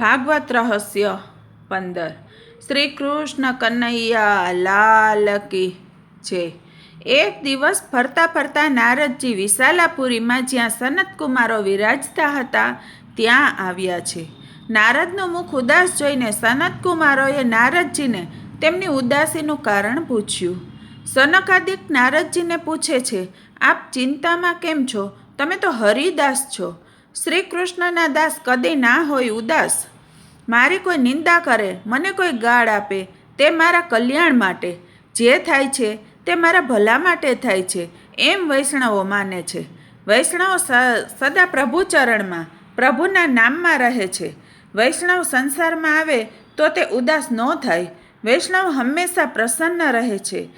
ભાગવત રહસ્ય પંદર શ્રી કૃષ્ણ કન્હૈયા લાલ કી છે એક દિવસ ફરતા ફરતા નારદજી વિશાલાપુરીમાં જ્યાં સનતકુમારો વિરાજતા હતા, ત્યાં આવ્યા છે। નારદનું મુખ ઉદાસ જોઈને સનતકુમારોએ નારદજીને તેમની ઉદાસીનું કારણ પૂછ્યું। સનકાદિક નારદજીને પૂછે છે, આપ ચિંતામાં કેમ છો? તમે તો હરિદાસ છો। શ્રી કૃષ્ણના દાસ કદી ના હોય ઉદાસ. મારી કોઈ નિંદા કરે, મને કોઈ ગાળ આપે, તે મારા કલ્યાણ માટે. જે થાય છે, તે મારા ભલા માટે થાય છે, એમ વૈષ્ણવો માને છે. વૈષ્ણવ સદા પ્રભુ ચરણમાં, પ્રભુના નામમાં રહે છે. વૈષ્ણવ સંસારમાં આવે, તો તે ઉદાસ ન થાય. વૈષ્ણવ હંમેશા પ્રસન્ન રહે છે.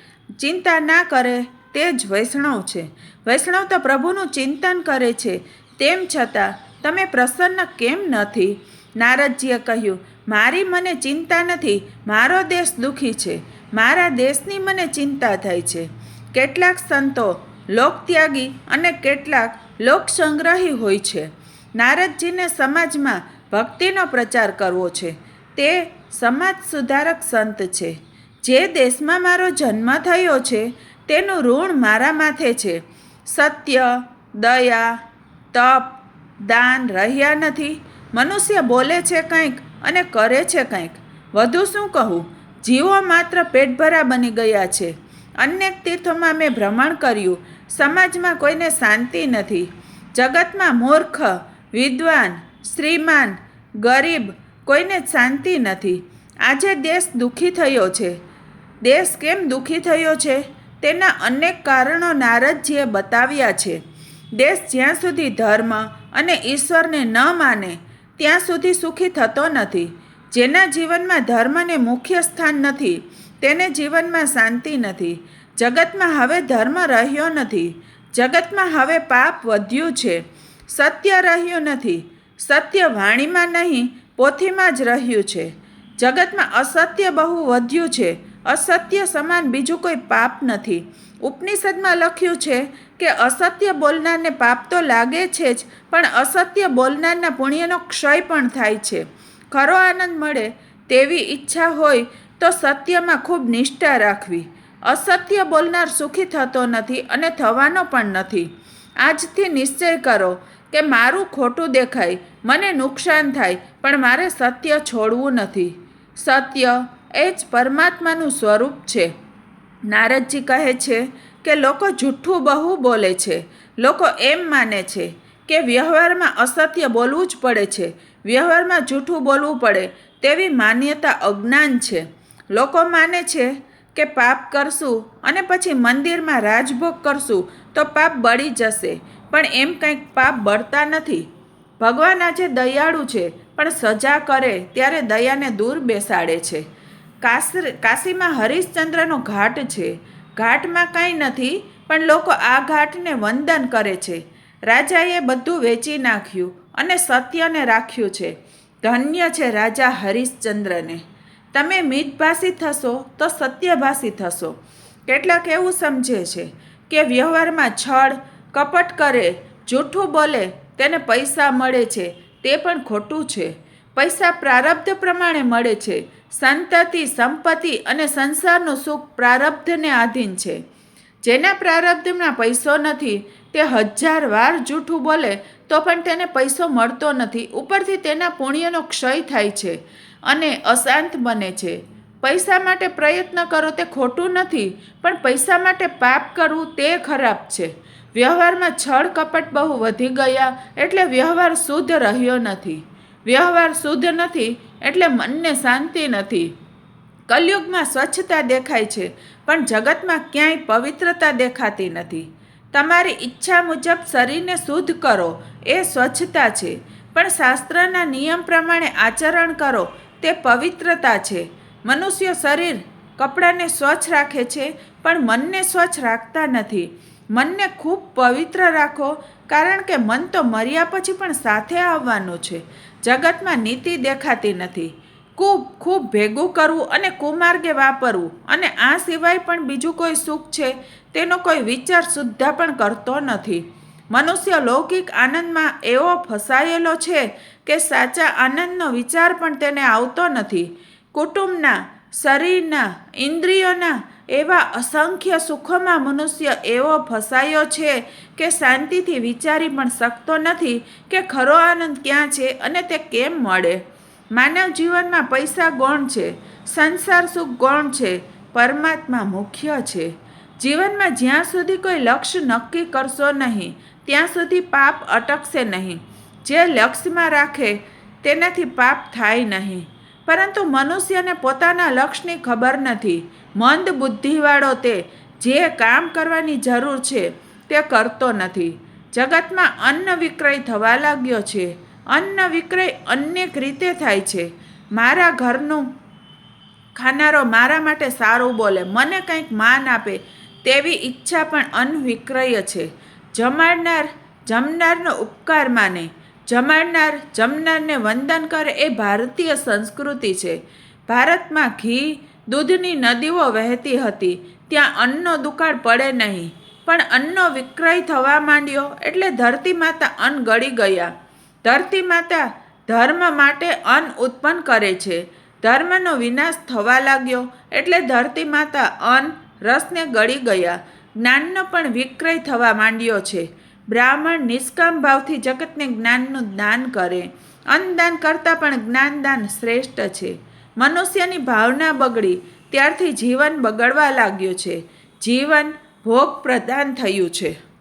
ચિંતા ના કરે, તે જ વૈષ્ણવ છે. વૈષ્ણવ તો પ્રભુનું ચિંતન કરે છે. તેમ છતાં તમે પ્રસન્ન કેમ નથી? નારદજીએ કહ્યું, મારી મને ચિંતા નથી. મારો દેશ દુઃખી છે. મારા દેશની મને ચિંતા થાય છે. કેટલાક સંતો લોકત્યાગી અને કેટલાક લોકસંગ્રહી હોય છે. નારદજીને સમાજમાં ભક્તિનો પ્રચાર કરવો છે. તે સમાજ સુધારક સંત છે. જે દેશમાં મારો જન્મ થયો છે, તેનું ઋણ મારા માથે છે. સત્ય, દયા તપ, દાન રહ્યા નથી. મનુષ્ય બોલે છે કંઈક અને કરે છે કંઈક. વધુ શું કહું? જીવો માત્ર પેટભરા બની ગયા છે. અનેક તીર્થોમાં મેં ભ્રમણ કર્યું. સમાજમાં કોઈને શાંતિ નથી. જગતમાં મૂર્ખ, વિદ્વાન, શ્રીમાન, ગરીબ કોઈને શાંતિ નથી. આજે દેશ દુઃખી થયો છે. દેશ કેમ દુઃખી થયો છે? તેના અનેક કારણો નારદજીએ બતાવ્યા છે. દેશ જ્યાં સુધી ધર્મ અને ઈશ્વરને ન માને, ત્યાં સુધી સુખી થતો નથી. જેના જીવનમાં ધર્મને મુખ્ય સ્થાન નથી, તેને જીવનમાં શાંતિ નથી. જગતમાં હવે ધર્મ રહ્યો નથી. જગતમાં હવે પાપ વધ્યું છે. સત્ય રહ્યું નથી. સત્ય વાણીમાં નહીં, પોથીમાં જ રહ્યું છે. જગતમાં અસત્ય બહુ વધ્યું છે. અસત્ય સમાન બીજું કોઈ પાપ નથી. ઉપનિષદમાં લખ્યું છે કે અસત્ય બોલનારને પાપ તો લાગે છે જ, પણ અસત્ય બોલનારના પુણ્યનો ક્ષય પણ થાય છે. ખરો આનંદ મળે તેવી ઈચ્છા હોય તો સત્યમાં ખૂબ નિષ્ઠા રાખવી. અસત્ય બોલનાર સુખી થતો નથી અને થવાનો પણ નથી. આજથી નિશ્ચય કરો કે મારું ખોટું દેખાય, મને નુકસાન થાય, પણ મારે સત્ય છોડવું નથી. સત્ય એ જ પરમાત્માનું સ્વરૂપ છે. નારદજી કહે છે કે લોકો જૂઠ્ઠું બહુ બોલે છે. લોકો એમ માને છે કે વ્યવહારમાં અસત્ય બોલવું જ પડે છે. વ્યવહારમાં જૂઠું બોલવું પડે તેવી માન્યતા અજ્ઞાન છે. લોકો માને છે કે પાપ કરશું અને પછી મંદિરમાં રાજભોગ કરશું તો પાપ બળી જશે. પણ એમ કંઈક પાપ બળતા નથી. ભગવાન આજે દયાળુ છે, પણ સજા કરે ત્યારે દયાને દૂર બેસાડે છે. કાસર કાશીમાં હરિશ્ચંદ્રનો ઘાટ છે. ઘાટમાં કાંઈ નથી, પણ લોકો આ ઘાટને વંદન કરે છે. રાજાએ બધું વેચી નાખ્યું અને સત્યને રાખ્યું છે. ધન્ય છે રાજા હરિશ્ચંદ્રને. તમે મિતભાષી થશો તો સત્યભાષી થશો. કેટલાક એવું સમજે છે કે વ્યવહારમાં છળ, કપટ કરે, જૂઠું બોલે, તેને પૈસા મળે છે, તે પણ ખોટું છે. પૈસા પ્રારબ્ધ પ્રમાણે મળે છે સંતતિ, સંપત્તિ અને સંસારનું સુખ પ્રારબ્ધને આધીન છે. જેના પ્રારબ્ધમાં પૈસો નથી, તે હજાર વાર જૂઠું બોલે, તો પણ તેને પૈસો મળતો નથી. ઉપરથી તેના પુણ્યનો ક્ષય થાય છે અને અશાંત બને છે. પૈસા માટે પ્રયત્ન કરો તે ખોટું નથી, પણ પૈસા માટે પાપ કરવું તે ખરાબ છે. વ્યવહારમાં છળ કપટ બહુ વધી ગયા, એટલે વ્યવહાર શુદ્ધ રહ્યો નથી. વ્યવહાર શુદ્ધ નથી એટલે મનને શાંતિ નથી. કલયુગમાં સ્વચ્છતા દેખાય છે, પણ જગતમાં ક્યાંય પવિત્રતા દેખાતી નથી. તમારી ઈચ્છા મુજબ શરીરને શુદ્ધ કરો, એ સ્વચ્છતા છે. પણ શાસ્ત્રના નિયમ પ્રમાણે આચરણ કરો, તે પવિત્રતા છે. મનુષ્ય શરીર કપડાને સ્વચ્છ રાખે છે, પણ મનને સ્વચ્છ રાખતા નથી. મનને ખૂબ પવિત્ર રાખો, કારણ કે મન તો મર્યા પછી પણ સાથે આવવાનું છે. જગતમાં નીતિ દેખાતી નથી. ખૂબ ખૂબ ભેગું કરવું અને કુમાર્ગે વાપરવું, અને આ સિવાય પણ બીજું કોઈ સુખ છે, તેનો કોઈ વિચાર સુદ્ધા પણ કરતો નથી. મનુષ્ય લૌકિક આનંદમાં એવો ફસાયેલો છે કે સાચા આનંદનો વિચાર પણ તેને આવતો નથી. કુટુંબના શરીરના ઇન્દ્રિયોના એવા અસંખ્ય સુખોમાં મનુષ્ય એવો ફસાયો છે કે શાંતિથી વિચારી પણ શકતો નથી કે ખરો આનંદ ક્યાં છે અને તે કેમ મળે. માનવ જીવનમાં પૈસા ગૌણ છે, સંસાર સુખ ગૌણ છે, પરમાત્મા મુખ્ય છે. જીવનમાં જ્યાં સુધી કોઈ લક્ષ્ય નક્કી કરશો નહીં, ત્યાં સુધી પાપ અટકશે નહીં. જે લક્ષ્યમાં રાખે, તેનાથી પાપ થાય નહીં. પરંતુ મનુષ્યને પોતાના લક્ષ્યની ખબર નથી. મંદ બુદ્ધિવાળો તે જે કામ કરવાની જરૂર છે તે કરતો નથી. જગતમાં અન્ન વિક્રય થવા લાગ્યો છે. અન્ન વિક્રય અનેક રીતે થાય છે. મારા ઘરનું ખાનારો મારા માટે સારું બોલે. મને કંઈક માન આપે તેવી ઈચ્છા પણ અન્ન વિક્રય છે. જમાડનાર જમનારનો ઉપકાર માને. જમાડનાર, જમનારને વંદન કરે એ ભારતીય સંસ્કૃતિ છે. ભારતમાં ઘી, દૂધની નદીઓ વહેતી હતી. ત્યાં અન્નનો દુકાળ પડે નહીં. પણ અન્નનો વિક્રય થવા માંડ્યો એટલે ધરતી માતા અન્ન ગળી ગયા. ધરતી માતા ધર્મ માટે અન્ન ઉત્પન્ન કરે છે. ધર્મનો વિનાશ થવા લાગ્યો એટલે ધરતી માતા અન્ન રસને ગળી ગયા. જ્ઞાનનો પણ વિક્રય થવા માંડ્યો છે. બ્રાહ્મણ નિષ્કામ ભાવથી જગતને જ્ઞાનનું દાન કરે. અન્નદાન કરતાં પણ જ્ઞાનદાન શ્રેષ્ઠ છે. મનુષ્યની ભાવના બગડી, ત્યારથી જીવન બગડવા લાગ્યું છે. જીવન ભોગ પ્રદાન થયું છે.